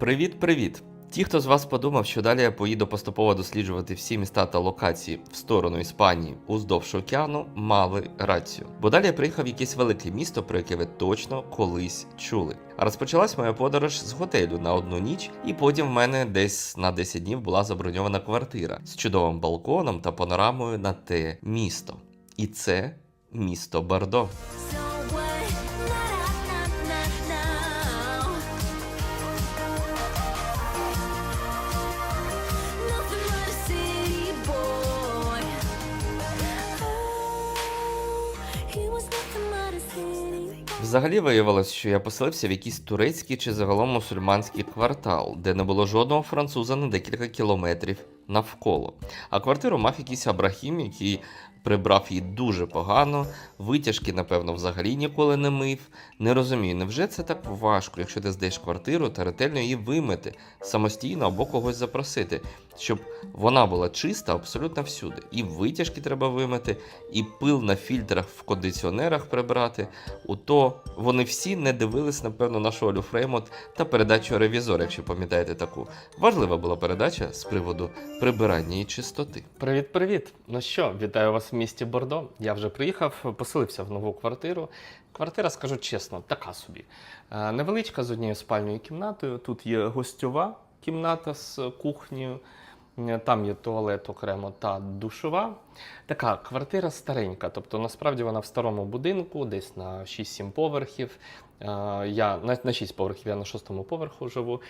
Привіт-привіт! Ті, хто з вас подумав, що далі я поїду поступово досліджувати всі міста та локації в сторону Іспанії уздовж океану, мали рацію. Бо далі я приїхав в якесь велике місто, про яке ви точно колись чули. А розпочалась моя подорож з готелю на одну ніч, і потім в мене десь на 10 днів була заброньована квартира з чудовим балконом та панорамою на те місто. І це місто Бордо. Взагалі виявилось, що я поселився в якийсь турецький чи загалом мусульманський квартал, де не було жодного француза на декілька кілометрів навколо. А квартиру мав якийсь Абрахім, який прибрав її дуже погано, витяжки, напевно, взагалі ніколи не мив. Не розумію, невже це так важко, якщо ти здаєш квартиру та ретельно її вимити самостійно або когось запросити, щоб вона була чиста абсолютно всюди. І витяжки треба вимити, і пил на фільтрах в кондиціонерах прибрати. Ото вони всі не дивились, напевно, нашу Олю Фреймот та передачу Ревізор, якщо пам'ятаєте таку. Важлива була передача з приводу прибирання і чистоти. Привіт, привіт! Ну що, вітаю вас в місті Бордо. Я вже приїхав, поселився в нову квартиру. Квартира, скажу чесно, така собі. Е, Невеличка з однією спальною кімнатою. Тут є гостьова кімната з кухнею. Е, Там є туалет окремо та душова. Така квартира старенька, тобто насправді вона в старому будинку, десь на 6-7 поверхів. Е, Я на, на 6 поверхів, я на шостому поверху живу.